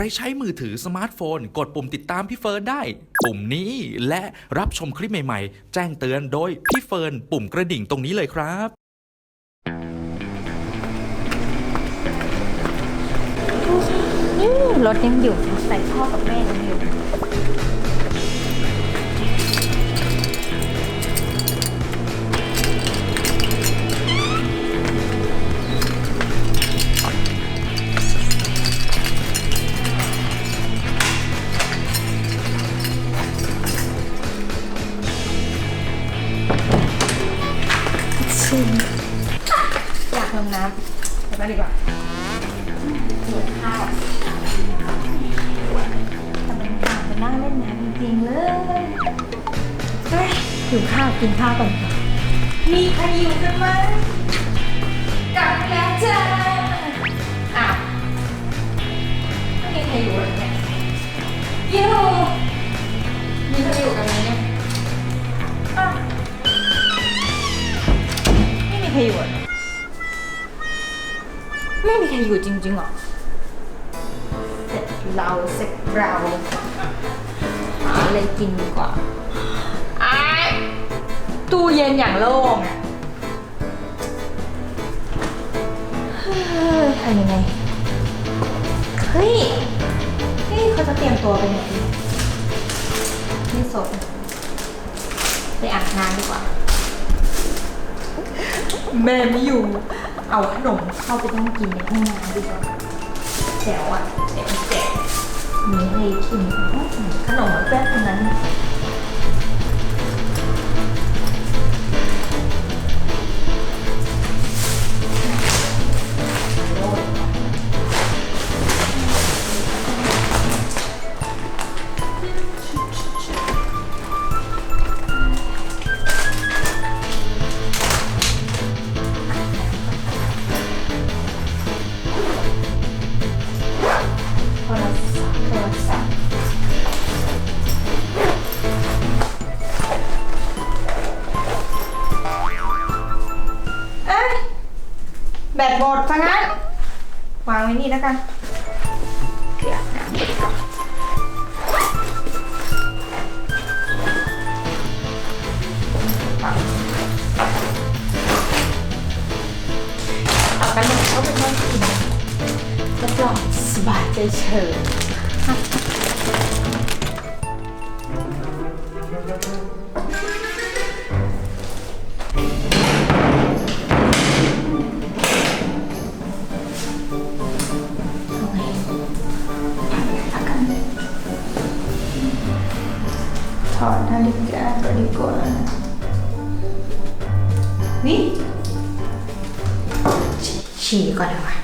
รใช้มือถือสมาร์ทโฟน กดปุ่มติดตามพี่เฟิร์นได้ ปุ่มนี้และรับชมคลิปใหม่ๆ แจ้งเตือนโดยพี่เฟิร์นปุ่มกระดิ่งตรงนี้เลยครับรถยังอยู่ใส่พ่อกับแม่ยังอยู่ ชิมอยากลงน้ำไปมาดีกว่าหิวข้าวแต่มันอยากไปนั่งเล่นน้ำจริงๆเลยเฮ้ยหิวข้าวกินข้าวก่อนค่ะมีใครอยู่กันไหมกลับแล้วจ้าอ้าวไม่มีใครอยู่เลยเนี่ยยู ไม่มีใครอยู่จริงๆหรอเสร็จเราเสร็จเราหาอะไรกินดีกว่าไอ้ายตู้เย็นอย่างโล่งอะเฮ้ยทำยังไง เฮ้ยเฮ้ยเขาจะเตรียมตัวไปไหนเนี่ยไม่สนไปอาบน้ำดีกว่า แม่ไม่อยู่ เอาขนมเข้าไปต้องกินในห้องน้ำดีกว่าแจ๋วอะแจ๋วแจ๋วมีให้กินอื้อหือขนมแป๊บตรงนั้น แบตหมดซะงั้น วางไว้นี่แล้วกันเดี๋ยวน้ำดีกว่าเอาเอากันหมดเข้าไปนั่งกินรับรองสบายใจเฉิบ ฉี่ก่อนดีกว่า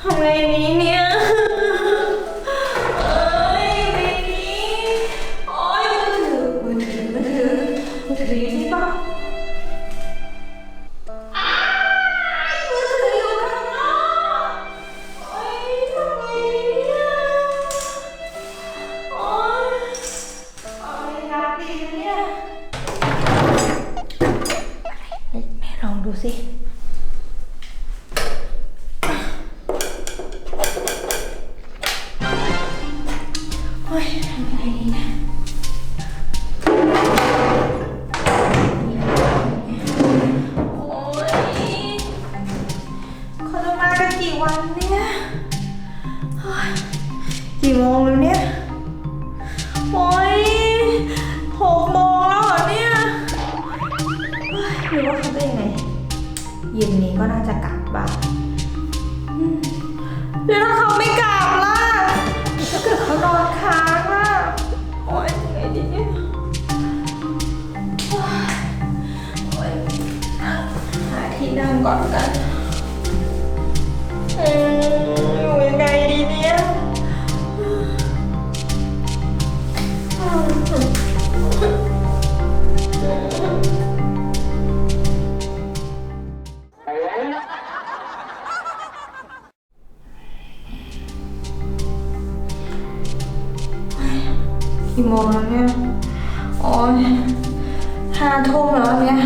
ทำไงดีเนี่ยเอ้ยเบบี้โอ้ยมือถือมือถือมือถือมือถือยู่ที่บ้อ้ายมือถืออยู่ข้อโอ้ยทำไงดีเนี่ยโอ้ยเอาไงรับดีเนี่ย แม่ลองดูสิ กี่โมงแล้วเนี่ย โอ้ยห้าทุ่มแล้วเนี่ย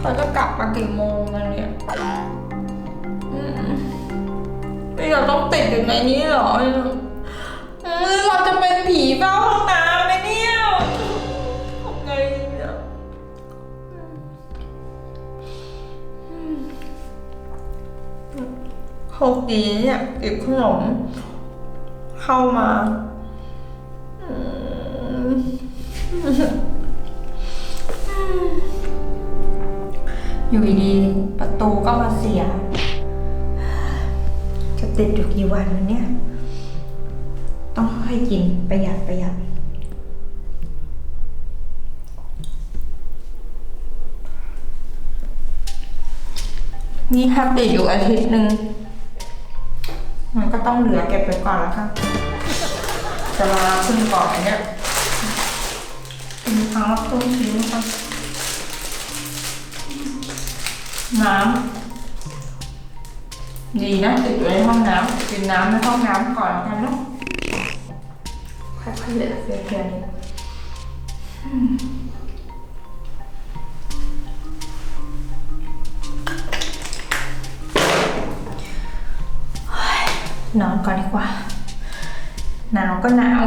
เขาจะกลับมากี่โมงกันเนี่ยอืมนี่เราต้องติดอยู่ในนี้เหรออืมเราจะเป็นผีเฝ้าห้องน้ำไหมเนี่ยทำไงเนี่ยอืมโชคดีเนี่ยเก็บขนม เข้ามาอืม อยู่ดีๆประตูก็มาเสีย จะติดอยู่กี่วันวะเนี่ย ต้องค่อยๆกินประหยัดประหยัด นี่ถ้าติดอยู่อาทิตย์หนึ่งมันก็ต้องเหลือเก็บไปก่อนแล้วค่ะจะรอขึ้นก่อนเนี่ยกินครั้งละครึ่งชิ้นค่ะ น้ำดีนะติดอยู่ในห้องน้ำกินน้ำในห้องน้ำก่อนแล้วกันเนาะค่อยๆเหลือเพียงๆนี้อืมเฮ้ยนอนก่อนดีกว่า หนาวก็หนาว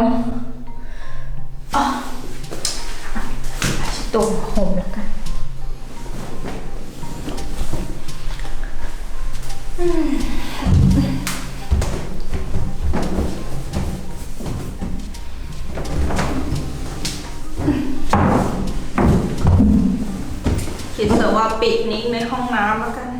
คิดเถอะว่าปิดนิ้งในห้องน้ำแล้วกัน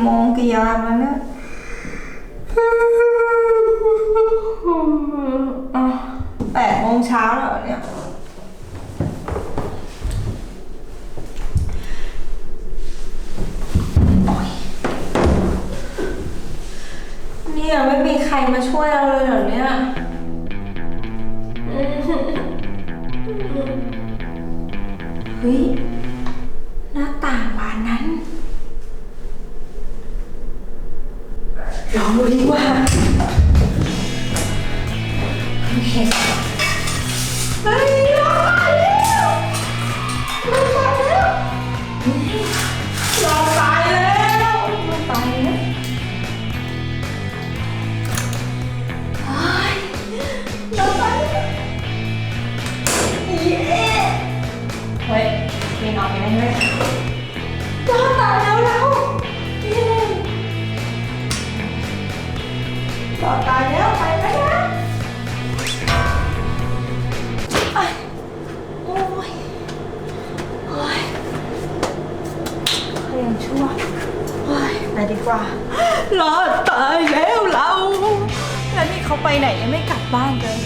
มกี่โมงกี่ยามแล้วเนี่ยอะแปดโมงเช้าแล้วเหรอเนี่ย เนี่ยไม่มีใครมาช่วยเราเลยเหรอเนี่ยอืมเฮ้ย มีนนอนกันได้ไหมรอดตายแล้วเราเย้รอดตายแล้วไปแล้วนะอะโอ้ยโอ้ยยังชั่วโอ้ยไปดีกว่ารอดตายแล้วเรา แล้วนี่เขาไปไหนยังไม่กลับบ้านเลย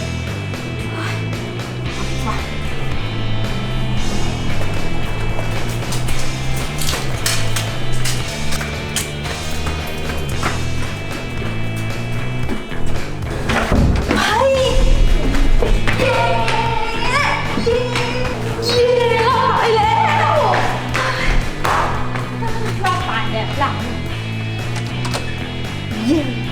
เย้รอตายแล้วรอดตายแล้วหลังเย้